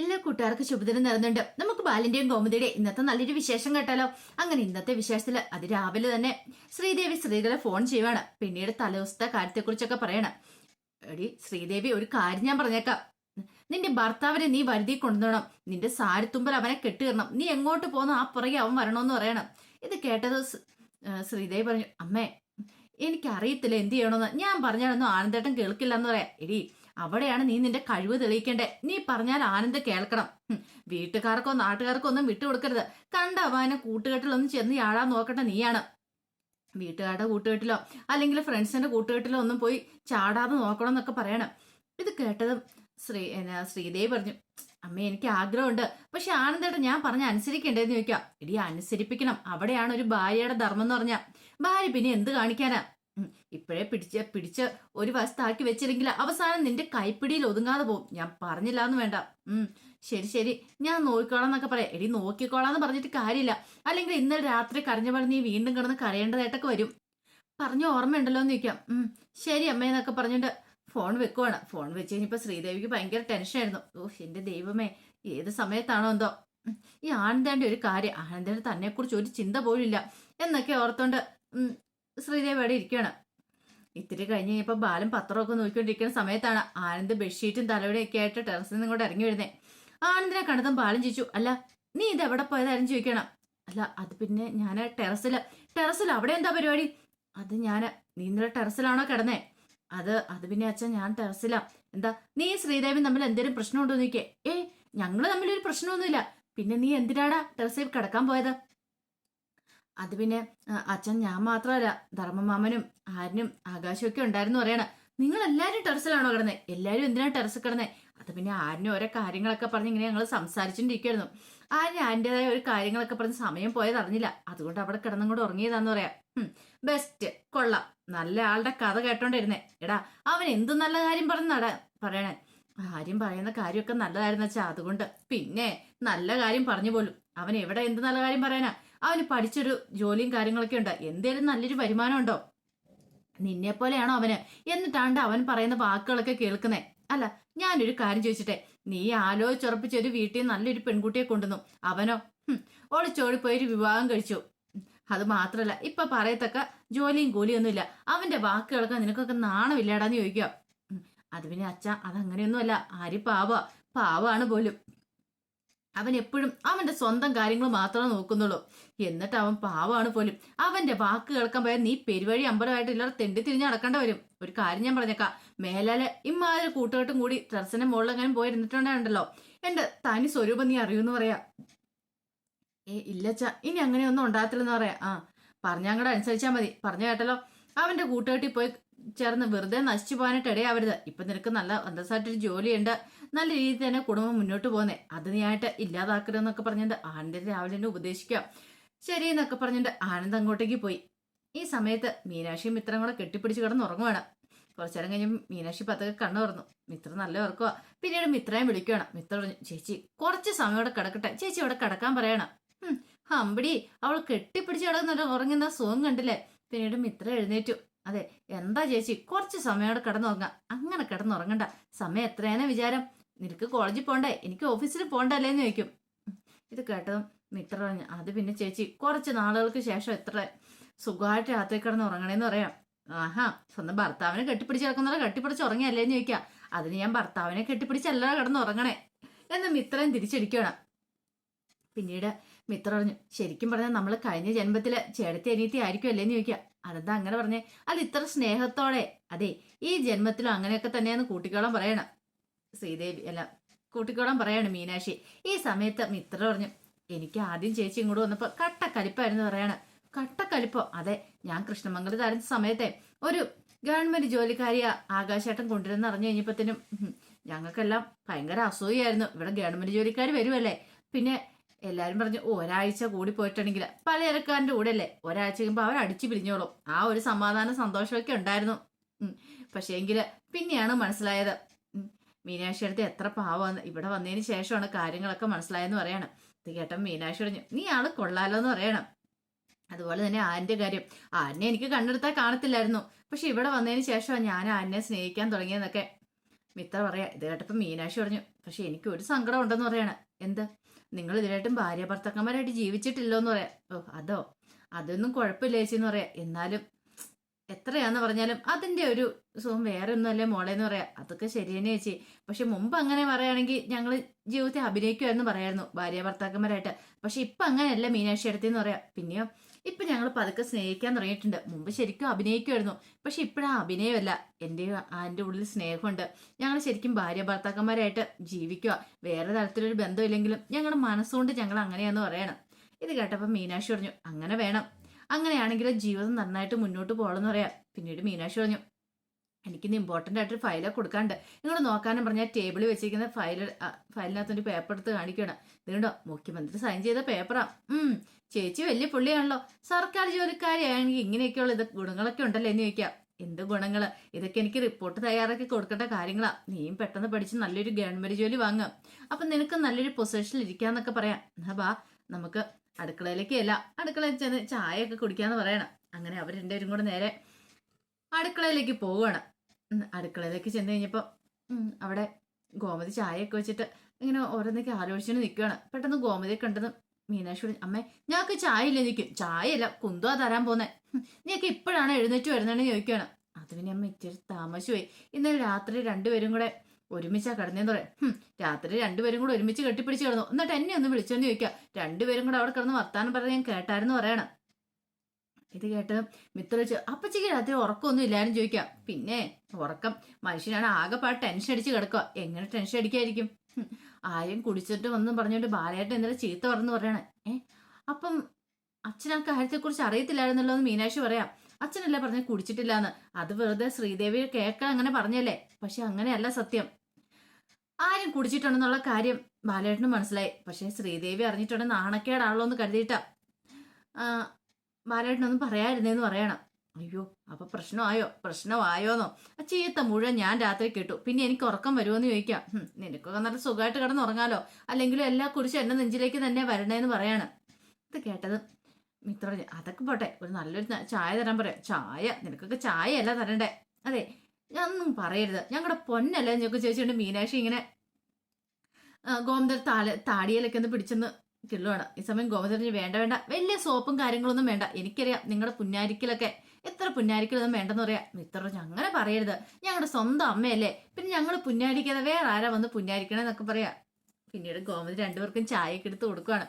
ഇല്ല കൂട്ടുകാർക്ക് ശുഭദിനം നേർന്നുണ്ട്. നമുക്ക് ബാലിന്റെയും ഗോമതിയുടെയും ഇന്നത്തെ നല്ലൊരു വിശേഷം കേട്ടാലോ? അങ്ങനെ ഇന്നത്തെ വിശേഷത്തിൽ അത് രാവിലെ തന്നെ ശ്രീദേവി സ്ത്രീകളെ ഫോൺ ചെയ്യുവാണ്. പിന്നീട് തലേദിവസത്തെ കാര്യത്തെക്കുറിച്ചൊക്കെ പറയണം. എടി ശ്രീദേവി ഒരു കാര്യം ഞാൻ പറഞ്ഞേക്കാം. നിന്റെ ഭർത്താവിനെ നീ വരുതി കൊണ്ടുവരണം നിന്റെ സാരത്തുമ്പൽ അവനെ കെട്ടുകയറണം നീ എങ്ങോട്ട് പോകുന്ന ആ പുറകെ അവൻ വരണമെന്ന് പറയണം. ഇത് കേട്ടത് ശ്രീദേവി പറഞ്ഞു അമ്മേ എനിക്കറിയത്തില്ല എന്ത് ചെയ്യണമെന്ന്. ഞാൻ പറഞ്ഞാലൊന്നും ആനന്ദേട്ടൻ കേൾക്കില്ല എന്ന് പറയാം. എടി അവിടെയാണ് നീ നിന്റെ കഴിവ് തെളിയിക്കേണ്ടേ. നീ പറഞ്ഞാൽ ആനന്ദ് കേൾക്കണം. വീട്ടുകാർക്കോ നാട്ടുകാർക്കോ ഒന്നും വിട്ടുകൊടുക്കരുത് കണ്ട അവനെ കൂട്ടുകെട്ടിലൊന്നും ചെന്ന് ചാടാൻ നോക്കട്ടെ നീയാണ്. വീട്ടുകാരുടെ കൂട്ടുകെട്ടിലോ അല്ലെങ്കിൽ ഫ്രണ്ട്സിന്റെ കൂട്ടുകെട്ടിലോ ഒന്നും പോയി ചാടാതെ നോക്കണം എന്നൊക്കെ പറയണം. ഇത് കേട്ടതും ശ്രീ ശ്രീദേവി പറഞ്ഞു അമ്മ എനിക്ക് ആഗ്രഹമുണ്ട്. പക്ഷെ ആനന്ദേട്ടൻ ഞാൻ പറഞ്ഞ അനുസരിക്കണ്ടേന്ന് ചോദിക്കാം. ഇടി അനുസരിപ്പിക്കണം. അവിടെയാണ് ഒരു ഭാര്യയുടെ ധർമ്മം എന്ന് പറഞ്ഞ. ഭാര്യ പിന്നെ എന്ത് കാണിക്കാനാ? ഇപ്പോഴേ പിടിച്ച പിടിച്ച ഒരു വശത്താക്കി വെച്ചില്ലെങ്കിൽ അവസാനം നിന്റെ കൈപ്പിടിയിൽ ഒതുങ്ങാതെ പോകും ഞാൻ പറഞ്ഞില്ല എന്ന് വേണ്ട. ഉം. ശരി ശരി. ഞാൻ നോക്കിക്കോളാം എന്നൊക്കെ പറയാം. എടി നോക്കിക്കോളാം എന്ന് പറഞ്ഞിട്ട് കാര്യമില്ല. അല്ലെങ്കിൽ ഇന്നലെ രാത്രി കരഞ്ഞ പറഞ്ഞ് നീ വീണ്ടും കിടന്ന് കരയേണ്ടതായിട്ടൊക്കെ വരും. പറഞ്ഞ ഓർമ്മയുണ്ടല്ലോ എന്ന് ചോദിക്കാം. ഉം. ശരി അമ്മയെന്നൊക്കെ പറഞ്ഞിട്ട് ഫോൺ വെക്കുവാണ്. ഫോൺ വെച്ച് കഴിഞ്ഞപ്പോ ശ്രീദേവിക്ക് ഭയങ്കര ടെൻഷനായിരുന്നു. ഓ എന്റെ ദൈവമേ ഏത് സമയത്താണോ എന്തോ. ഈ ആനന്ദേന്റെ ഒരു കാര്യം ആനന്ദേന്റെ തന്നെ കുറിച്ച് ഒരു ചിന്ത പോലും ഇല്ല എന്നൊക്കെ ഓർത്തോണ്ട് ശ്രീദേവി അവിടെ ഇരിക്കുകയാണ്. ഇത്തിരി കഴിഞ്ഞ് കഴിഞ്ഞപ്പോൾ ബാലൻ പത്രമൊക്കെ നോക്കിക്കൊണ്ടിരിക്കുന്ന സമയത്താണ് ആനന്ദ് ബെഡ്ഷീറ്റും തലവിടെയൊക്കെ ആയിട്ട് ടെറസിൽ നിന്ന് ഇങ്ങോട്ട് ഇറങ്ങി വരുന്നേ. ആനന്ദിനെ കണ്ടതും ബാലൻ ചോദിച്ചു അല്ല നീ ഇത് എവിടെ പോയതാരും ചോദിക്കണം അല്ല അത് പിന്നെ ഞാൻ ടെറസിൽ ടെറസിൽ അവിടെ എന്താ പരിപാടി? അത് ഞാൻ നീ ഇന്നലെ ടെറസിലാണോ കിടന്നേ? അത് അത് പിന്നെ അച്ഛൻ ഞാൻ ടെറസിലാ. എന്താ നീ ശ്രീദേവി തമ്മിൽ എന്തെങ്കിലും പ്രശ്നമുണ്ടോ നോക്കിയേ? ഏ ഞങ്ങൾ തമ്മിൽ ഒരു പ്രശ്നമൊന്നുമില്ല. പിന്നെ നീ എന്തിനാടാ ടെറസിൽ കിടക്കാൻ പോയത്? അത് പിന്നെ അച്ഛൻ ഞാൻ മാത്രമല്ല ധർമ്മമാമനും ആരനും ആകാശവും ഒക്കെ ഉണ്ടായിരുന്നു പറയണ. നിങ്ങൾ എല്ലാവരും ടെറസിലാണോ കിടന്നത് എല്ലാരും എന്തിനാ ടെറസിൽ കിടന്നത് അത് പിന്നെ ആരിനും ഓരോ കാര്യങ്ങളൊക്കെ പറഞ്ഞ് ഇങ്ങനെ ഞങ്ങൾ സംസാരിച്ചുകൊണ്ടിരിക്കുകയായിരുന്നു ആരിന് ആരിന്റെതായ ഒരു കാര്യങ്ങളൊക്കെ പറഞ്ഞ് സമയം പോയത് അറിഞ്ഞില്ല. അതുകൊണ്ട് അവിടെ കിടന്നും കൂടെ ഉറങ്ങിയതാന്ന് പറയാം. ബെസ്റ്റ് കൊള്ളാം. നല്ല ആളുടെ കഥ കേട്ടോണ്ടിരുന്നേ. എടാ അവൻ എന്ത് നല്ല കാര്യം പറഞ്ഞാടാ പറയണേ. ആര്യം പറയുന്ന കാര്യമൊക്കെ നല്ലതായിരുന്നു വെച്ചാ അതുകൊണ്ട് പിന്നെ നല്ല കാര്യം പറഞ്ഞു പോലും. അവൻ എവിടെ എന്ത് നല്ല കാര്യം പറയാനാ? അവന് പഠിച്ചൊരു ജോലിയും കാര്യങ്ങളൊക്കെ ഉണ്ട്. എന്തേലും നല്ലൊരു വരുമാനം ഉണ്ടോ നിന്നെ പോലെയാണോ അവന്? എന്നിട്ടാണ്ട് അവൻ പറയുന്ന വാക്കുകളൊക്കെ കേൾക്കുന്നേ. അല്ല ഞാനൊരു കാര്യം ചോദിച്ചിട്ടെ. നീ ആലോചിച്ചുറപ്പിച്ച ഒരു വീട്ടിൽ നല്ലൊരു പെൺകുട്ടിയെ കൊണ്ടുവന്നു. അവനോ? ഒളിച്ചോടിപ്പോയി ഒരു വിവാഹം കഴിച്ചു. അത് മാത്രല്ല ഇപ്പൊ പറയത്തക്ക ജോലിയും കൂലിയൊന്നുമില്ല. അവന്റെ വാക്കുകളൊക്കെ നിനക്കൊക്കെ നാണമില്ലാടാന്ന് ചോദിക്കുക. അത് പിന്നെ അച്ഛ അതങ്ങനെയൊന്നുമല്ല. ആര് പാവ? പാവാണ് പോലും. അവൻ എപ്പോഴും അവന്റെ സ്വന്തം കാര്യങ്ങൾ മാത്രമേ നോക്കുന്നുള്ളൂ. എന്നിട്ട് അവൻ പാവമാണ് പോലും. അവന്റെ വാക്ക് കേൾക്കാൻ പോയാൽ നീ പെരുവഴി അമ്പലമായിട്ട് ഇല്ലാതെ തെണ്ടി തിരിഞ്ഞ് നടക്കേണ്ട വരും. ഒരു കാര്യം ഞാൻ പറഞ്ഞേക്കാം. മേലാലെ ഇമ്മാതിരി കൂട്ടുകെട്ടും കൂടി ടെറസിന്റെ മുകളിലെങ്ങാനും പോയിരുന്നിട്ടുണ്ടല്ലോ എന്റെ തനി സ്വരൂപം നീ അറിയൂന്ന് പറയാ. ഏ ഇല്ലച്ച ഇനി അങ്ങനെയൊന്നും ഉണ്ടാകത്തില്ലെന്ന് പറയാ. ആ പറഞ്ഞങ്ങടെ അനുസരിച്ചാ മതി. പറഞ്ഞു കേട്ടല്ലോ? അവന്റെ കൂട്ടുകെട്ടി പോയി ചേർന്ന് വെറുതെ നശിച്ചു പോകാനായിട്ട് ഇടയാവരുത്. ഇപ്പൊ നിനക്ക് നല്ല അന്തസ്സായിട്ടൊരു ജോലിയുണ്ട്. നല്ല രീതിയിൽ തന്നെ കുടുംബം മുന്നോട്ട് പോകുന്നേ. അത് നീ ആയിട്ട് ഇല്ലാതാക്കരുതെന്നൊക്കെ പറഞ്ഞിട്ട് ആനന്ദൻ രാവിലെ തന്നെ ഉപദേശിക്കാം ശരി എന്നൊക്കെ പറഞ്ഞിട്ട് ആനന്ദ് അങ്ങോട്ടേക്ക് പോയി. ഈ സമയത്ത് മീനാക്ഷിയും മിത്രം കൂടെ കെട്ടിപ്പിടിച്ച് ഉറങ്ങുവാണ്. കുറച്ചേരം കഴിഞ്ഞ് മീനാക്ഷി പത്തൊക്കെ കണ്ണു തുറന്നു. മിത്ര നല്ല ഉറക്കുക പിന്നീട് മിത്രയും വിളിക്കുകയാണ് മിത്ര പറഞ്ഞു ചേച്ചി കുറച്ച് സമയം ഇവിടെ കിടക്കട്ടെ. ചേച്ചി ഇവിടെ കിടക്കാൻ പറയണം. ഹമ്പടി അവൾ കെട്ടിപ്പിടിച്ച് കിടന്നിട്ട് ഉറങ്ങുന്ന സുഖം കണ്ടില്ലേ? പിന്നീട് മിത്ര എഴുന്നേറ്റു. അതെ എന്താ ചേച്ചി കുറച്ച് സമയം അവിടെ കിടന്നുറങ്ങാം. അങ്ങനെ കിടന്നുറങ്ങണ്ട. സമയം എത്രയാണ് വിചാരം? നിനക്ക് കോളേജിൽ പോണ്ടേ? എനിക്ക് ഓഫീസിൽ പോണ്ടല്ലേ എന്ന് ചോദിക്കും. ഇത് കേട്ടതും മിത്ര പറഞ്ഞു അത് പിന്നെ ചേച്ചി കുറച്ച് നാളുകൾക്ക് ശേഷം എത്ര സുഖമായിട്ട് രാത്രി കിടന്ന് ഉറങ്ങണേന്ന് പറയാം. ആഹാ സ്വന്തം ഭർത്താവിനെ കെട്ടിപ്പിടിച്ച് കിടക്കുന്നവരെ കെട്ടിപ്പിടിച്ച് ഉറങ്ങിയല്ലേന്ന് ചോദിക്കാം. അതിന് ഞാൻ ഭർത്താവിനെ കെട്ടിപ്പിടിച്ചല്ല കിടന്ന് ഉറങ്ങണേ. എന്ന് മിത്രൻ തിരിച്ചടിക്കണം പിന്നീട് മിത്ര പറഞ്ഞു ശരിക്കും പറഞ്ഞാൽ നമ്മൾ കഴിഞ്ഞ ജന്മത്തിൽ ചേടത്തി അനിയത്തി ആയിരിക്കും അല്ലേന്ന് ചോദിക്കാം. അതെന്താ അങ്ങനെ പറഞ്ഞേ? അത് ഇത്ര സ്നേഹത്തോടെ. അതെ ഈ ജന്മത്തിലും അങ്ങനെയൊക്കെ തന്നെയാന്ന് കൂട്ടിക്കോളം പറയണം. ശ്രീദേവി അല്ല കൂട്ടിക്കോളം പറയാണ് മീനാക്ഷി. ഈ സമയത്ത് മിത്ര പറഞ്ഞു എനിക്ക് ആദ്യം ചേച്ചി ഇങ്ങോട്ട് വന്നപ്പോ കട്ടക്കലിപ്പായിരുന്നു പറയാണ്. കട്ടക്കലിപ്പോ? അതെ ഞാൻ കൃഷ്ണമംഗലത്ത് തരുന്ന സമയത്തെ ഒരു ഗവൺമെന്റ് ജോലിക്കാരിയ ആകാശേട്ടൻ കൊണ്ടുവരുന്ന അറിഞ്ഞു കഴിഞ്ഞപ്പോഴത്തേനും ഞങ്ങൾക്കെല്ലാം ഭയങ്കര അസൂയായിരുന്നു ഇവിടെ ഗവൺമെന്റ് ജോലിക്കാർ വരുമല്ലേ പിന്നെ എല്ലാരും പറഞ്ഞു "ഓ, ഒരാഴ്ച കൂടി പോയിട്ടുണ്ടെങ്കിൽ പലചരക്കാരന്റെ കൂടെ അല്ലേ ഒരാഴ്ച കഴിയുമ്പോൾ അവർ അടിച്ചു പിരിഞ്ഞോളും. ആ ഒരു സമാധാന സന്തോഷമൊക്കെ ഉണ്ടായിരുന്നു. പക്ഷേ എങ്കിൽ പിന്നെയാണ് മനസ്സിലായത്. മീനാക്ഷി അടുത്ത് എത്ര പാവമാണ് ഇവിടെ വന്നതിന് ശേഷമാണ് കാര്യങ്ങളൊക്കെ മനസ്സിലായെന്ന് പറയണം. ഇത് കേട്ട മീനാക്ഷി പറഞ്ഞു നീ ആൾ കൊള്ളാലോ എന്ന് പറയണം. അതുപോലെ തന്നെ ആന്റെ കാര്യം. ആനെ എനിക്ക് കണ്ടെടുത്താൽ കാണത്തില്ലായിരുന്നു. പക്ഷെ ഇവിടെ വന്നതിന് ശേഷമാണ് ഞാൻ ആനെ സ്നേഹിക്കാൻ തുടങ്ങിയെന്നൊക്കെ മിത്ര പറയാ. ഇത് കേട്ടപ്പോൾ മീനാക്ഷി പറഞ്ഞു പക്ഷെ എനിക്ക് ഒരു സങ്കടം ഉണ്ടെന്ന് പറയാണ്. എന്ത്? നിങ്ങൾ ഇതിലായിട്ടും ഭാര്യ ഭർത്താക്കന്മാരായിട്ട് ജീവിച്ചിട്ടില്ലോ എന്ന് പറയാം. ഓ അതോ? അതൊന്നും കുഴപ്പമില്ല ചേച്ചി എന്ന് പറയാം. എന്നാലും എത്രയാന്ന് പറഞ്ഞാലും അതിന്റെ ഒരു സുഖം വേറെ ഒന്നുമല്ലേ മോളെ എന്ന് പറയാം. അതൊക്കെ ശരി തന്നെ ചേച്ചി. പക്ഷെ മുമ്പ് അങ്ങനെ പറയുകയാണെങ്കിൽ ഞങ്ങൾ ജീവിതത്തെ അഭിനയിക്കുമായിരുന്നു പറയായിരുന്നു ഭാര്യ ഭർത്താക്കന്മാരായിട്ട്. പക്ഷെ ഇപ്പൊ അങ്ങനെയല്ല മീനാക്ഷി അടുത്തെന്ന് പറയാം. പിന്നെയോ ഇപ്പൊ ഞങ്ങൾ പതുക്കെ സ്നേഹിക്കാൻ തുടങ്ങിയിട്ടുണ്ട്. മുമ്പ് ശരിക്കും അഭിനയിക്കുമായിരുന്നു പക്ഷെ ഇപ്പോഴാ അഭിനയമല്ല. എന്റെ ആന്റെ ഉള്ളിൽ സ്നേഹമുണ്ട്. ഞങ്ങൾ ശരിക്കും ഭാര്യ ഭർത്താക്കന്മാരായിട്ട് ജീവിക്കുക വേറെ തരത്തിലൊരു ബന്ധമില്ലെങ്കിലും ഞങ്ങളുടെ മനസ്സുകൊണ്ട് ഞങ്ങൾ അങ്ങനെയാന്ന് പറയണം. ഇത് കേട്ടപ്പോൾ മീനാക്ഷി പറഞ്ഞു അങ്ങനെ വേണം. അങ്ങനെയാണെങ്കിൽ ജീവിതം നന്നായിട്ട് മുന്നോട്ട് പോകണമെന്ന് പറയാം. പിന്നീട് മീനാക്ഷി പറഞ്ഞു എനിക്കിന്ന് ഇമ്പോർട്ടന്റ് ആയിട്ടൊരു ഫയൽ കൊടുക്കാണ്ട് നിങ്ങൾ നോക്കാനും പറഞ്ഞാൽ ടേബിളിൽ വെച്ചിരിക്കുന്ന ഫയൽ ഫയലിനകത്തൊരു പേപ്പർ എടുത്ത് കാണിക്കണം ഇതുകൊണ്ടോ മുഖ്യമന്ത്രി സൈൻ ചെയ്ത പേപ്പറാ ഉം. ചേച്ചി വലിയ പുള്ളിയാണല്ലോ. സർക്കാർ ജോലിക്കാരിയാണെങ്കിൽ ഇങ്ങനെയൊക്കെയുള്ള ഇത് ഗുണങ്ങളൊക്കെ ഉണ്ടല്ലോ എന്ന് ചോദിക്കാം. എന്ത് ഗുണങ്ങൾ ഇതൊക്കെ എനിക്ക് റിപ്പോർട്ട് തയ്യാറാക്കി കൊടുക്കേണ്ട കാര്യങ്ങളാ. നീയും പെട്ടെന്ന് പഠിച്ച് നല്ലൊരു ഗവൺമെന്റ് ജോലി വാങ്ങാം. അപ്പൊ നിനക്ക് നല്ലൊരു പൊസിഷനിൽ ഇരിക്കാന്നൊക്കെ പറയാം. എന്നാ ബാ നമുക്ക് അടുക്കളയിലേക്ക് അല്ല അടുക്കളയിൽ ചെന്ന് ചായയൊക്കെ കുടിക്കാന്ന് പറയണം. അങ്ങനെ അവർ രണ്ടുപേരും കൂടെ നേരെ അടുക്കളയിലേക്ക് പോവുകയാണ്. അടുക്കളയിലേക്ക് ചെന്ന് കഴിഞ്ഞപ്പോൾ അവിടെ ഗോമതി ചായയൊക്കെ വെച്ചിട്ട് ഇങ്ങനെ ഓരോന്നൊക്കെ ആലോചിച്ചുകൊണ്ട് നിൽക്കുകയാണ് പെട്ടെന്ന് ഗോമതിയെ കണ്ടതും മീനാക്ഷി പറഞ്ഞു, അമ്മേ ഞങ്ങൾക്ക് ചായ ഇല്ല നിൽക്കും ചായയല്ല കുന്തുവാ തരാൻ പോന്നെ. നീയൊക്കെ ഇപ്പോഴാണ് എഴുന്നേറ്റ് വരുന്നതെന്ന് ചോദിക്കുകയാണ് അത് പിന്നെ അമ്മ ഇച്ചിരി താമസിച്ചുപോയി. ഇന്നലെ രാത്രി രണ്ടുപേരും കൂടെ ഒരുമിച്ചാ കിടന്നേന്ന് പറയാം. രാത്രി രണ്ടുപേരും കൂടെ ഒരുമിച്ച് കെട്ടിപ്പിടിച്ച് കിടന്നു. എന്നിട്ട് എന്നെ ഒന്ന് വിളിച്ചോന്ന് ചോദിക്കാം. രണ്ടുപേരും കൂടെ അവിടെ കിടന്ന് വർത്താനം പറഞ്ഞ് ഞാൻ കേട്ടായിരുന്നു പറയണം. ഇത് കേട്ട് മിത്ര വെച്ച് അപ്പച്ചയ്ക്ക് രാത്രി ഉറക്കമൊന്നും ഇല്ലാരും ചോദിക്കാം. പിന്നെ ഉറക്കം മനുഷ്യനാണ് ആകെപ്പാട് ടെൻഷൻ അടിച്ച് കിടക്കുക എങ്ങനെ ടെൻഷൻ അടിക്കായിരിക്കും? ആരും കുടിച്ചിട്ട് വന്നും പറഞ്ഞുകൊണ്ട് ബാലയായിട്ട് ഇന്നലെ ചീത്ത പറഞ്ഞു പറയണേ. ഏ അപ്പം അച്ഛൻ ആ കാര്യത്തെക്കുറിച്ച് അറിയത്തില്ലായിരുന്നല്ലോ എന്ന് മീനാക്ഷി പറയാം. അച്ഛനല്ല പറഞ്ഞ കുടിച്ചിട്ടില്ലാന്ന്. അത് വെറുതെ ശ്രീദേവി കേൾക്കാൻ അങ്ങനെ പറഞ്ഞല്ലേ? പക്ഷെ അങ്ങനെയല്ല സത്യം. ആരും കുടിച്ചിട്ടുണ്ടെന്നുള്ള കാര്യം ബാലേട്ടന് മനസ്സിലായി. പക്ഷെ ശ്രീദേവി അറിഞ്ഞിട്ടുണ്ട് നാണക്കേടാണല്ലോ എന്ന് കരുതിയിട്ടാ ബാലേട്ടനൊന്നും പറയാതിരുന്നേന്ന് പറയണം. അയ്യോ അപ്പൊ പ്രശ്നമായോ? പ്രശ്നമായോന്നോ? ആ ചീത്ത മുഴുവൻ ഞാൻ രാത്രി കേട്ടു. പിന്നെ എനിക്ക് ഉറക്കം വരുമോന്ന് ചോദിക്കാം. നിനക്കൊക്കെ നല്ല സുഖമായിട്ട് കിടന്ന് ഉറങ്ങാലോ അല്ലെങ്കിലും എല്ലാ കുറിച്ചും എന്നെ നെഞ്ചിലേക്ക് തന്നെ വരണേന്ന് പറയാണ്. ഇത് കേട്ടത് മിത്ര അതൊക്കെ പോട്ടെ ഒരു നല്ലൊരു ചായ തരാൻ പറയാം. ചായ നിനക്കൊക്കെ ചായ അല്ല തരണ്ടേ? അതെ ഒന്നും പറയരുത്. ഞങ്ങളുടെ പൊന്നല്ലേ ഞങ്ങൾക്ക് ചോദിച്ചുകൊണ്ട് മീനാക്ഷി ഇങ്ങനെ ഗോമതർ താല താടിയിലൊക്കെ ഒന്ന് പിടിച്ചെന്ന് കിള്ളുവാണ്. ഈ സമയം ഗോമതറിന് വേണ്ട വേണ്ട. വലിയ സോപ്പും കാര്യങ്ങളൊന്നും വേണ്ട. എനിക്കറിയാം നിങ്ങളുടെ പുന്നാരിക്കലൊക്കെ എത്ര പുന്നാരിക്കലൊന്നും വേണ്ടെന്ന് പറയാം. മിത്ര അങ്ങനെ പറയരുത്. ഞങ്ങളുടെ സ്വന്തം അമ്മയല്ലേ? പിന്നെ ഞങ്ങൾ പുന്നാരിക്കാതെ വേറെ ആരാ വന്ന് പുന്നാരിക്കണമെന്നൊക്കെ പറയാം. പിന്നീട് ഗോമതി രണ്ടുപേർക്കും ചായയൊക്കെ എടുത്ത് കൊടുക്കുവാണ്.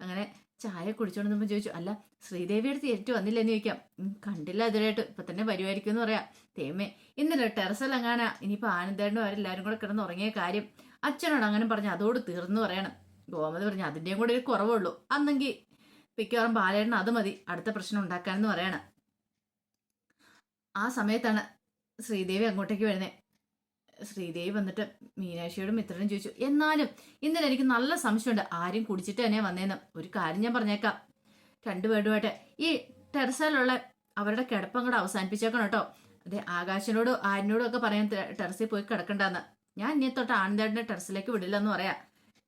അങ്ങനെ ചായ കുടിച്ചോണ്ട് നമ്മൾ ചോദിച്ചു അല്ല ശ്രീദേവി അടുത്ത് ഏറ്റു വന്നില്ലെന്ന് ചോദിക്കാം. "ഉം, കണ്ടില്ല അതിലായിട്ട് ഇപ്പൊ തന്നെ വരുമായിരിക്കും എന്ന് പറയാം. തേമേ ഇന്നലെ ടെറസിലെങ്ങാനാ ഇനിയിപ്പോ ആനന്ദേണ്ടും അവരെല്ലാരും കൂടെ കിടന്ന് ഉറങ്ങിയ കാര്യം അച്ഛനോട് അങ്ങനെ പറഞ്ഞു അതോട് തീർന്നു പറയണം. ഗോമതി പറഞ്ഞു അതിന്റെയും കൂടെ ഒരു കുറവുള്ളൂ. അന്നെങ്കിൽ മിക്കവാറും ബാലേട്ടൻ അത് മതി. അടുത്ത പ്രശ്നം ഉണ്ടാക്കാനെന്ന് പറയണം. ആ സമയത്താണ് ശ്രീദേവി അങ്ങോട്ടേക്ക് വരുന്നത് ശ്രീദേവി വന്നിട്ട് മീനാക്ഷിയോടും മിത്രനും ചോദിച്ചു എന്നാലും ഇന്നലെ എനിക്ക് നല്ല സംശയമുണ്ട്. ആരും കുടിച്ചിട്ട് തന്നെ വന്നേന്ന്. ഒരു കാര്യം ഞാൻ പറഞ്ഞേക്കാം. രണ്ടുപേരുമായിട്ട് ഈ ടെറസിലുള്ള അവരുടെ കിടപ്പം കൂടെ അവസാനിപ്പിച്ചേക്കണം കേട്ടോ. അതെ ആകാശിനോടും ആരിനോടും ഒക്കെ പറയാൻ ടെറസിൽ പോയി കിടക്കണ്ടെന്ന്. ഞാൻ ഇനി തൊട്ട് ആനന്ദേട്ടനെ ടെറസിലേക്ക് വിടില്ലെന്ന് പറയാം.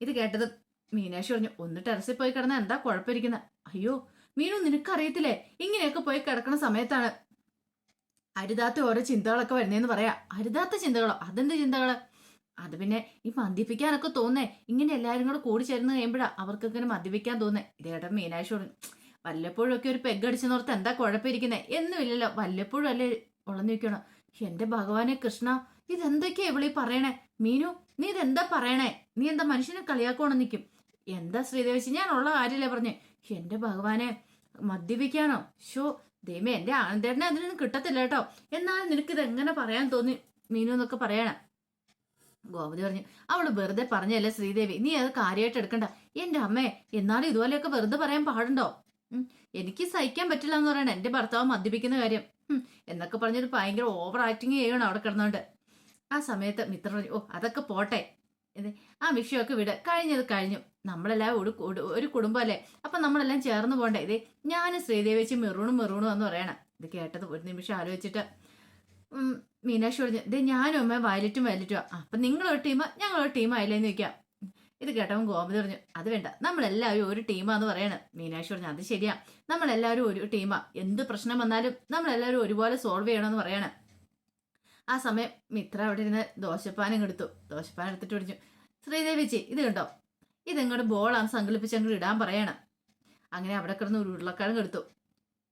ഇത് കേട്ടത് മീനാക്ഷി പറഞ്ഞു ഒന്ന് ടെറസിൽ പോയി കിടന്ന എന്താ കുഴപ്പമിരിക്കുന്നത് അയ്യോ മീനു നിനക്കറിയത്തില്ലേ? ഇങ്ങനെയൊക്കെ പോയി കിടക്കുന്ന സമയത്താണ് അരുതാത്ത ഓരോ ചിന്തകളൊക്കെ വരുന്നതെന്ന് പറയാ. അരുതാത്ത ചിന്തകളോ? അതെന്ത് ചിന്തകൾ? അത് പിന്നെ ഈ മദ്യപിക്കാനൊക്കെ തോന്നേ. ഇങ്ങനെ എല്ലാവരും കൂടെ കൂടി ചേർന്ന് കഴിയുമ്പോഴാ അവർക്ക് ഇങ്ങനെ മദ്യപിക്കാൻ തോന്നേ. ഇതേട്ടൻ മീനാഴ്ച വല്ലപ്പോഴും ഒക്കെ ഒരു പെഗ് അടിച്ചു നോർത്ത് എന്താ കുഴപ്പമിരിക്കുന്നേ? എന്നുമില്ലല്ലോ. വല്ലപ്പോഴും അല്ലേ ഉളഞ്ഞു നിൽക്കണം? എന്റെ ഭഗവാനെ കൃഷ്ണ ഇതെന്തൊക്കെയാ ഇവളീ പറയണേ? മീനു നീ ഇതെന്താ പറയണേ? നീ എന്താ മനുഷ്യനെ കളിയാക്കോണം നിൽക്കും എന്താ ശ്രീദേവിച്ച് ഞാൻ ഉള്ള കാര്യമല്ലേ പറഞ്ഞേ. എന്റെ ഭഗവാനെ മദ്യപിക്കാനോ? ഷോ ദൈവമേ എന്റെ ആനന്ദേട്ടനെ അതിനൊന്നും കിട്ടത്തില്ല കേട്ടോ. എന്നാലും നിനക്ക് ഇത് എങ്ങനെ പറയാൻ തോന്നി? മീനു എന്നൊക്കെ പറയണ. ഗോപതി പറഞ്ഞു അവൾ വെറുതെ പറഞ്ഞല്ലേ ശ്രീദേവി? നീ അത് കാര്യമായിട്ട് എടുക്കണ്ട. എന്റെ അമ്മേ എന്നാലും ഇതുപോലെയൊക്കെ വെറുതെ പറയാൻ പാടുണ്ടോ? എനിക്ക് സഹിക്കാൻ പറ്റില്ല എന്ന് പറയണ. എന്റെ ഭർത്താവ് മദ്യപിക്കുന്ന കാര്യം. എന്നൊക്കെ പറഞ്ഞൊരു ഭയങ്കര ഓവർ ആക്ടിങ് ചെയ്യണം അവിടെ കിടന്നോണ്ട്. ആ സമയത്ത് മിത്രം പറഞ്ഞു ഓ അതൊക്കെ പോട്ടെ. ആ വിഷയമൊക്കെ വിട്. കഴിഞ്ഞത് കഴിഞ്ഞു. നമ്മളെല്ലാം ഒരു ഒരു കുടുംബം കുടുംബമല്ലേ? അപ്പൊ നമ്മളെല്ലാം ചേർന്ന് പോണ്ടേ ഇതേ ഞാനും ശ്രീദേവി വെച്ച് മെറൂണും മെറൂണും എന്ന് പറയണം. ഇത് കേട്ടത് ഒരു നിമിഷം ആലോചിച്ചിട്ട്. മീനാക്ഷി പറഞ്ഞു ഇതേ ഞാനും അമ്മ വയലറ്റും വയലറ്റും അപ്പൊ നിങ്ങളൊരു ടീം ഞങ്ങളൊരു ടീം ആയില്ലേന്ന് ചോദിക്കാം. ഇത് കേട്ടവൻ ഗോപതി പറഞ്ഞു അത് വേണ്ട നമ്മളെല്ലാവരും ഒരു ടീമാന്ന് പറയണ്. മീനാക്ഷി പറഞ്ഞു അത് ശരിയാ. നമ്മളെല്ലാവരും ഒരു ടീമാ. എന്ത് പ്രശ്നം വന്നാലും നമ്മളെല്ലാവരും ഒരുപോലെ സോൾവ് ചെയ്യണമെന്ന് പറയണം. ആ സമയം മിത്ര അവിടെ ഇരുന്ന് ദോശപ്പാനം എടുത്തു. ദോശപ്പാനം എടുത്തിട്ട് പറഞ്ഞു ശ്രീദേവിച്ചി ഇത് കണ്ടോ? ഇതെങ്ങോട്ട് ബോളാന്ന് സങ്കല്പിച്ച് അങ്ങോട്ട് ഇടാൻ പറയണം. അങ്ങനെ അവിടെ കിടന്ന് ഒരു ഉരുളക്കിഴങ്ങ് എടുത്തു.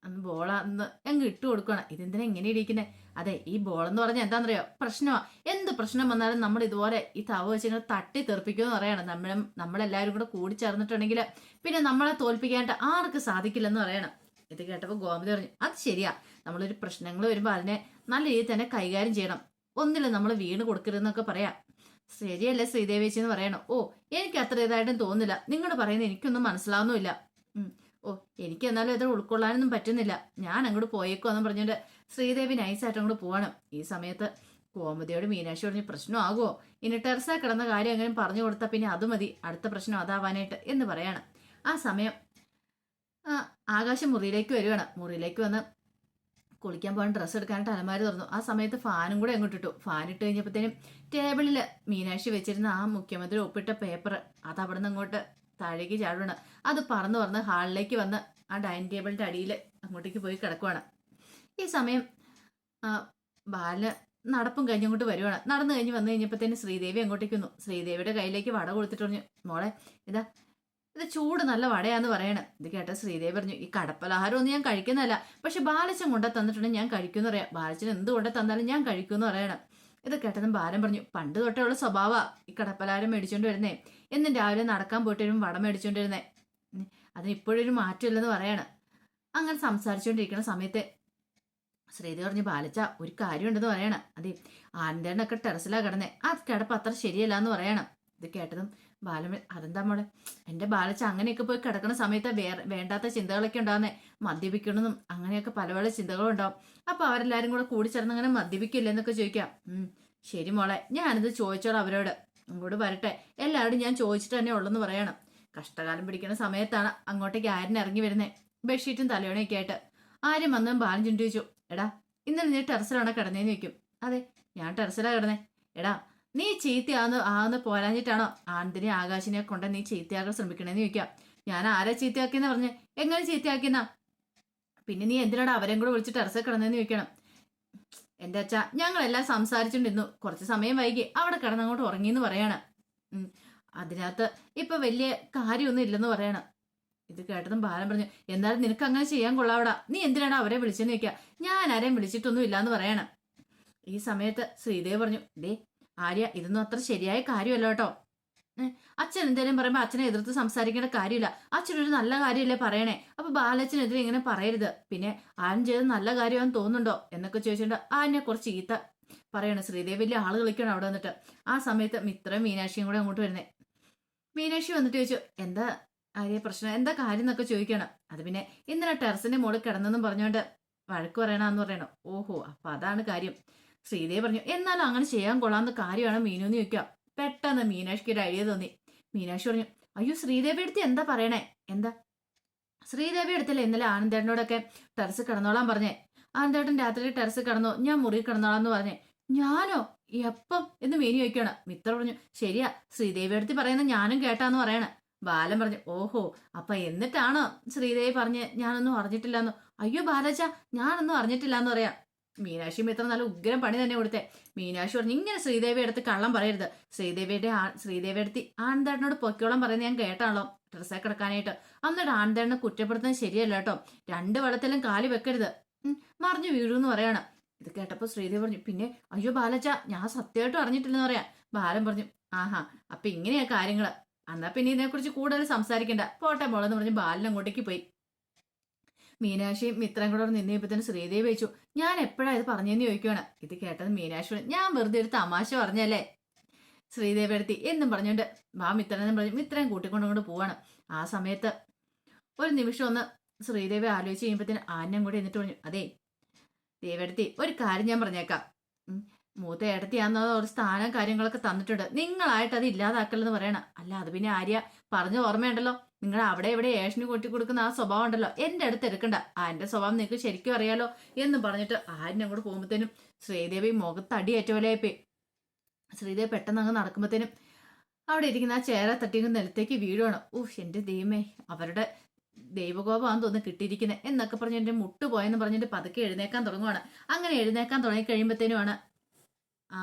അന്ന് ബോളാന്ന് അങ്ങ് ഇട്ട് കൊടുക്കണം ഇതെന്തിനാ ഇങ്ങനെ ഇരിക്കുന്നത് അതെ ഈ ബോളെന്ന് പറഞ്ഞാൽ എന്താണെന്നറിയോ പ്രശ്നമാ. എന്ത് പ്രശ്നം വന്നാലും നമ്മൾ ഇതുപോലെ ഈ തവ വെച്ച് ഇങ്ങനെ തട്ടി തെറിപ്പിക്കുമെന്ന് പറയണം. നമ്മൾ നമ്മളെല്ലാവരും കൂടെ കൂടി ചേർന്നിട്ടുണ്ടെങ്കിൽ പിന്നെ നമ്മളെ തോൽപ്പിക്കാനായിട്ട് ആർക്ക് സാധിക്കില്ലെന്ന് പറയണം. ഇത് കേട്ടപ്പോൾ ഗോമതി പറഞ്ഞു അത് ശരിയാ. നമ്മളൊരു പ്രശ്നങ്ങൾ വരുമ്പോൾ അതിനെ നല്ല രീതിയിൽ തന്നെ കൈകാര്യം ചെയ്യണം. ഒന്നിലും നമ്മൾ വീണ് കൊടുക്കരുതെന്നൊക്കെ പറയാം. ശരിയല്ലേ ശ്രീദേവേച്ചി എന്ന് പറയണം? ഓ എനിക്ക് അത്ര ഇതായിട്ടും തോന്നുന്നില്ല. നിങ്ങൾ പറയുന്നത് എനിക്കൊന്നും മനസ്സിലാവുന്നുമില്ല. ഓ എനിക്ക് എന്നാലും ഇത് ഉൾക്കൊള്ളാനൊന്നും പറ്റുന്നില്ല. ഞാൻ അങ്ങോട്ട് പോയേക്കോ എന്ന് പറഞ്ഞിട്ട് ശ്രീദേവി നൈസായിട്ട് അങ്ങോട്ട് പോകണം ഈ സമയത്ത് കോമതിയോട് മീനാക്ഷി പറഞ്ഞ് പ്രശ്നമാകുമോ ഇനി ടെറസ കിടന്ന കാര്യം അങ്ങനെ പറഞ്ഞു കൊടുത്താൽ പിന്നെ അത് മതി. അടുത്ത പ്രശ്നം അതാവാനായിട്ട് എന്ന് പറയണം. ആ സമയം ആകാശം മുറിയിലേക്ക് വരുവാണ് മുറിയിലേക്ക് വന്ന് കുളിക്കാൻ പോകാൻ ഡ്രസ്സ് എടുക്കാനായിട്ട് അലമാരി തുറന്നു. ആ സമയത്ത് ഫാനും കൂടെ അങ്ങോട്ട് ഇട്ടു. ഫാൻ ഇട്ട് കഴിഞ്ഞപ്പോഴത്തേനും ടേബിളിൽ മീനാക്ഷി വെച്ചിരുന്ന ആ മുഖ്യമന്ത്രി ഒപ്പിട്ട പേപ്പർ അത് അവിടെ നിന്ന് അങ്ങോട്ട് താഴേക്ക് ചാടുവാണ്. അത് പറന്ന് പറന്ന് ഹാളിലേക്ക് വന്ന് ആ ഡൈനിങ് ടേബിളിന്റെ അടിയിൽ അങ്ങോട്ടേക്ക് പോയി കിടക്കുവാണ്. ഈ സമയം ബാല നടപ്പും കഴിഞ്ഞങ്ങോട്ട് വരുവാണ്. നടന്നു കഴിഞ്ഞ് വന്നു കഴിഞ്ഞപ്പോഴത്തേന് ശ്രീദേവി അങ്ങോട്ടേക്ക് വന്നു. ശ്രീദേവിയുടെ കയ്യിലേക്ക് വട കൊടുത്തിട്ട് പറഞ്ഞു മോളെ ഇതാ ഇത് ചൂട് നല്ല വടയാന്ന് പറയണം. ഇത് കേട്ട ശ്രീദേവി പറഞ്ഞു ഈ കടപ്പലഹാരം ഒന്നും ഞാൻ കഴിക്കുന്നതല്ല. പക്ഷെ ബാലച്ചൻ കൊണ്ട തന്നിട്ടുണ്ടെങ്കിൽ ഞാൻ കഴിക്കുമെന്ന് പറയാം. ബാലച്ചൻ എന്ത് കൊണ്ട തന്നാലും ഞാൻ കഴിക്കുമെന്ന് പറയണം. ഇത് കേട്ടതും ബാലൻ പറഞ്ഞു പണ്ട് തൊട്ടേ ഉള്ള സ്വഭാവ ഈ കടപ്പലഹാരം മേടിച്ചോണ്ട് വരുന്നേ. എന്നും രാവിലെ നടക്കാൻ പോയിട്ട് വരും വട മേടിച്ചോണ്ട് വരുന്നേ. അതിന് ഇപ്പോഴൊരു മാറ്റമില്ലെന്ന് പറയാണ്. അങ്ങനെ സംസാരിച്ചുകൊണ്ടിരിക്കുന്ന സമയത്ത് ശ്രീദേവി പറഞ്ഞു ബാലച്ച ഒരു കാര്യമുണ്ടെന്ന് പറയണം. അതെ ആനന്ദേണ്ണൊക്കെ ടെറസിലാണ് കിടന്നേ. ആ കിടപ്പ് അത്ര ശരിയല്ല എന്ന് പറയണം. ഇത് കേട്ടതും ബാല അതെന്താ മോളെ? എന്റെ ബാലച്ച അങ്ങനെയൊക്കെ പോയി കിടക്കുന്ന സമയത്ത് വേറെ വേണ്ടാത്ത ചിന്തകളൊക്കെ ഉണ്ടാകുന്നേ മദ്യപിക്കണമെന്നും അങ്ങനെയൊക്കെ പല പല ചിന്തകളും ഉണ്ടാവും അപ്പോൾ അവരെല്ലാവരും കൂടെ കൂടി ചേർന്ന് അങ്ങനെ മദ്യപിക്കില്ല എന്നൊക്കെ ചോദിക്കാം. ശരി മോളെ ഞാനിത് ചോദിച്ചോളാം അവരോട്. അങ്ങോട്ട് വരട്ടെ. എല്ലാവരോടും ഞാൻ ചോദിച്ചിട്ട് തന്നെ ഉള്ളെന്ന് പറയണം. കഷ്ടകാലം പിടിക്കുന്ന സമയത്താണ് അങ്ങോട്ടേക്ക് ആരും ഇറങ്ങി വരുന്നേ? ബെഡ്ഷീറ്റും തലയോണയൊക്കെ ആയിട്ട്. ആരും വന്നും ബാലം ചിന്തിച്ചു. എടാ ഇന്നലെ നീ ടെറസിലാണോ കിടന്നേന്ന് ചോദിക്കും. അതെ ഞാൻ ടെറസിലാണ് കിടന്നേ. എടാ നീ ചീത്തയാന്ന് ആന്ന് പോരാഞ്ഞിട്ടാണോ ആന്തിനെ ആകാശിനെ കൊണ്ട് നീ ചീത്തയാക്കാൻ ശ്രമിക്കണേന്ന് ചോദിക്കാം. ഞാൻ ആരാ ചീത്തയാക്കിയെന്ന് പറഞ്ഞ്? എങ്ങനെ ചീത്തയാക്കിയെന്നാ? പിന്നെ നീ എന്തിനാണ് അവരെയും കൂടെ വിളിച്ച് ടെറസിൽ കിടന്നെന്ന് ചോദിക്കണം? എന്റെ അച്ഛ ഞങ്ങളെല്ലാം സംസാരിച്ചുകൊണ്ടിരുന്നു കുറച്ച് സമയം വൈകി. അവിടെ കിടന്നങ്ങോട്ട് ഉറങ്ങിയെന്ന് പറയാണ്. അതിനകത്ത് ഇപ്പൊ വലിയ കാര്യമൊന്നും ഇല്ലെന്ന് പറയണം. ഇത് കേട്ടതും ബാലൻ പറഞ്ഞു. എന്നാലും നിനക്ക് അങ്ങനെ ചെയ്യാൻ കൊള്ളാവടാ. നീ എന്തിനാണ് അവരെ വിളിച്ചെന്ന് വെക്കുക ഞാൻ ആരെയും വിളിച്ചിട്ടൊന്നും ഇല്ലാന്ന് പറയണം. ഈ സമയത്ത് ശ്രീദേവ് പറഞ്ഞു ഡേ ആര്യ ഇതൊന്നും അത്ര ശരിയായ കാര്യമല്ല കേട്ടോ. അച്ഛൻ എന്തെങ്കിലും പറയുമ്പോൾ അച്ഛനെ എതിർത്ത് സംസാരിക്കേണ്ട കാര്യമില്ല. അച്ഛനൊരു നല്ല കാര്യമല്ലേ പറയണേ? അപ്പൊ ബാലച്ചനെതിരെ ഇങ്ങനെ പറയരുത്. പിന്നെ ആരും ചെയ്ത് നല്ല കാര്യമാണെന്ന് തോന്നുന്നുണ്ടോ? എന്നൊക്കെ ചോദിച്ചിട്ടുണ്ട് ആനെ കുറച്ച് ഈത്ത പറയണം. ശ്രീദേവി വലിയ ആൾ കളിക്കണം അവിടെ വന്നിട്ട്. ആ സമയത്ത് മിത്രയും മീനാക്ഷിയും കൂടെ അങ്ങോട്ട് വരുന്നേ. മീനാക്ഷി വന്നിട്ട് ചോദിച്ചു എന്താ ആര്യ പ്രശ്നം? എന്താ കാര്യം? എന്നൊക്കെ ചോദിക്കണം. അത് പിന്നെ ഇന്നലെ ടെറസിന്റെ മുകളിൽ കിടന്നെന്നും പറഞ്ഞുകൊണ്ട് വഴക്ക് പറയണമെന്ന് പറയണം. ഓഹോ അപ്പൊ അതാണ് കാര്യം. ശ്രീദേവി പറഞ്ഞു എന്നാലും അങ്ങനെ ചെയ്യാൻ കൊള്ളാവുന്ന കാര്യമാണ് മീനു എന്ന് ചോദിക്കുക. പെട്ടെന്ന് മീനാക്ഷിക്ക് ഒരു ഐഡിയ തോന്നി. മീനാക്ഷി പറഞ്ഞു അയ്യോ ശ്രീദേവി അടുത്ത് എന്താ പറയണേ? എന്താ? ശ്രീദേവി അടുത്തല്ലേ ഇന്നലെ ആനന്ദേട്ടനോടൊക്കെ ടെറസ് കിടന്നോളാൻ പറഞ്ഞേ. ആനന്ദേട്ടൻ രാത്രി ടെറസ് കിടന്നോ ഞാൻ മുറി കിടന്നോളാം എന്ന് പറഞ്ഞേ. ഞാനോ? എപ്പം? എന്ന് മീനു ചോദിക്കണം മിത്ര പറഞ്ഞു ശരിയാ ശ്രീദേവി അടുത്ത് പറയുന്ന ഞാനും കേട്ടാന്ന് പറയണ. ബാലൻ പറഞ്ഞു ഓഹോ അപ്പൊ എന്നിട്ടാണോ ശ്രീദേവി പറഞ്ഞ് ഞാനൊന്നും അറിഞ്ഞിട്ടില്ലെന്നോ? അയ്യോ ബാലച്ച ഞാനൊന്നും അറിഞ്ഞിട്ടില്ലാന്ന് പറയാം. മീനാക്ഷി മിത്ര നല്ല ഉഗ്രം പണി തന്നെ കൊടുത്തേ. മീനാക്ഷി പറഞ്ഞു ഇങ്ങനെ ശ്രീദേവി അടുത്ത് കള്ളം പറയരുത്. ശ്രീദേവിയുടെ ആ- ശ്രീദേവി അടുത്ത് ആനന്ദേട്ടനോട് പൊക്കോളം പറയുന്നത് ഞാൻ കേട്ടാണല്ലോ ഡ്രസ്സൊക്കെ കിടക്കാനായിട്ട് അന്നിട്ട് ആനന്ദേട്ടനെ കുറ്റപ്പെടുത്തുന്നത് ശരിയല്ല കേട്ടോ. രണ്ട് വെള്ളത്തിലും കാലി വെക്കരുത്. മറിഞ്ഞു വീഴുമെന്ന് പറയാണ്. ഇത് കേട്ടപ്പോൾ ശ്രീദേവി പറഞ്ഞു പിന്നെ അയ്യോ ബാലച്ച ഞാൻ സത്യമായിട്ടും അറിഞ്ഞിട്ടില്ലെന്ന് പറയാം. ബാലൻ പറഞ്ഞു ആഹാ അപ്പൊ ഇങ്ങനെയാ കാര്യങ്ങൾ. എന്നാ പിന്നെ ഇതിനെക്കുറിച്ച് കൂടുതൽ സംസാരിക്കണ്ട. പോട്ടെ മോളെന്ന് പറഞ്ഞ് ബാലൻ അങ്ങോട്ടേക്ക് പോയി. മീനാക്ഷിയും മിത്രം കൂടെ നിന്നിപ്പോ തന്നെ ശ്രീദേവി വെച്ചു ഞാൻ എപ്പോഴാ ഇത് പറഞ്ഞെന്ന് ചോദിക്കുവാണ്? ഇത് കേട്ടത് മീനാക്ഷിയോട് ഞാൻ വെറുതെ ഒരു തമാശ പറഞ്ഞല്ലേ ശ്രീദേവി എടുത്തി എന്നും പറഞ്ഞുകൊണ്ട്. വാ മിത്രനെന്നും പറഞ്ഞു മിത്രൻ കൂട്ടിക്കൊണ്ടുകൊണ്ട് പോവാണ്. ആ സമയത്ത് ഒരു നിമിഷം ഒന്ന് ശ്രീദേവി ആലോചിച്ച് കഴിയുമ്പോഴത്തേന് ആന്യം കൂടി എന്നിട്ട് പറഞ്ഞു അതെ ദേവെടുത്തി ഒരു കാര്യം ഞാൻ പറഞ്ഞേക്കാം. മൂത്ത ഏടത്തിയാന്ന് ഒരു സ്ഥാനം കാര്യങ്ങളൊക്കെ തന്നിട്ടുണ്ട്. നിങ്ങളായിട്ട് അത് ഇല്ലാതാക്കലെന്ന് പറയണം. അല്ല അത് പിന്നെ ആര്യ പറഞ്ഞ ഓർമ്മയുണ്ടല്ലോ. നിങ്ങൾ അവിടെ ഇവിടെ ഏഷന് കൂട്ടി കൊടുക്കുന്ന ആ സ്വഭാവം ഉണ്ടല്ലോ. എന്റെ അടുത്ത് എടുക്കണ്ട. ആ സ്വഭാവം നിങ്ങൾക്ക് ശരിക്കും അറിയാലോ എന്ന് പറഞ്ഞിട്ട് ആര്യനെ അങ്ങോട്ട് പോകുമ്പോഴത്തേനും ശ്രീദേവി മുഖത്ത് മുഖത്തടി പോയി ശ്രീദേവി പെട്ടെന്ന് അങ്ങ് നടക്കുമ്പോഴത്തേനും അവിടെ ഇരിക്കുന്ന ആ ചേര തട്ടി അങ്ങ് നിലത്തേക്ക് വീഴുവാണ്. ഊഹ് എന്റെ ദൈവമേ അവരുടെ ദൈവകോപമാണെന്ന് തോന്നുന്നു കിട്ടിയിരിക്കുന്നത് എന്നൊക്കെ പറഞ്ഞ് എന്റെ മുട്ട് പോയെന്ന് പറഞ്ഞിട്ട് പതുക്കെ എഴുന്നേക്കാൻ തുടങ്ങുവാണ്. അങ്ങനെ എഴുന്നേക്കാൻ തുടങ്ങി കഴിയുമ്പോഴത്തേനുമാണ് ആ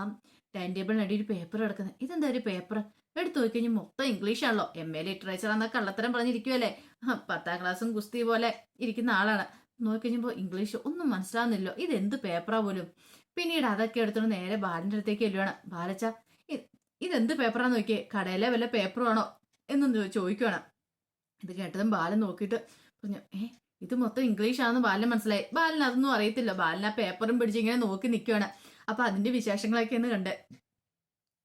ടൈം ടേബിളിനടി ഒരു പേപ്പർ കിടക്കുന്നത് ഇതെന്താ ഒരു പേപ്പർ എടുത്തു നോക്കി കഴിഞ്ഞാൽ മൊത്തം ഇംഗ്ലീഷാണല്ലോ എം എ ലിറ്ററേച്ചർ എന്ന കള്ളത്തരം പറഞ്ഞിരിക്കുമല്ലേ പത്താം ക്ലാസ്സും ഗുസ്തി പോലെ ഇരിക്കുന്ന ആളാണ്. നോക്കിക്കഴിഞ്ഞപ്പോൾ ഇംഗ്ലീഷ് ഒന്നും മനസ്സിലാവുന്നില്ലോ ഇതെന്ത് പേപ്പറാ പോലും? പിന്നീട് അതൊക്കെ എടുത്തോണ്ട് നേരെ ബാലന്റെ അടുത്തേക്ക് ചെല്ലുവാണ്. ബാലച്ച ഇതെന്ത് പേപ്പറാന്ന് നോക്കിയേ? കടയിലെ വല്ല പേപ്പറാണോ എന്നും ചോദിക്കുവാണ്. ഇത് കേട്ടതും ബാലൻ നോക്കിയിട്ട് പറഞ്ഞു ഏ ഇത് മൊത്തം ഇംഗ്ലീഷാണെന്ന് ബാലൻ മനസ്സിലായി. ബാലൻ അതൊന്നും അറിയത്തില്ല. ബാലൻ ആ പേപ്പറും പിടിച്ച് ഇങ്ങനെ നോക്കി നിൽക്കുവാണ് അപ്പൊ അതിന്റെ വിശേഷങ്ങളൊക്കെ ഒന്ന് കണ്ട്.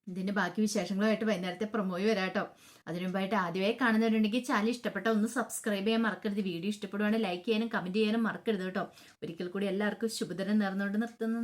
ഇതിന്റെ ബാക്കി വിശേഷങ്ങളുമായിട്ട് വൈകുന്നേരത്തെ പ്രൊമോയി വരാട്ടോ അതിനു മുമ്പായിട്ട് ആദ്യമായി കാണുന്നവരുണ്ടെങ്കിൽ ചാനൽ ഇഷ്ടപ്പെട്ട ഒന്ന് സബ്സ്ക്രൈബ് ചെയ്യാൻ മറക്കരുത്. വീഡിയോ ഇഷ്ടപ്പെടുവാണെങ്കിൽ ലൈക്ക് ചെയ്യാനും കമന്റ് ചെയ്യാനും മറക്കരുത് കേട്ടോ. ഒരിക്കൽ കൂടി എല്ലാവർക്കും ശുഭദിനം നേർന്നുകൊണ്ട് നിർത്തുന്നു.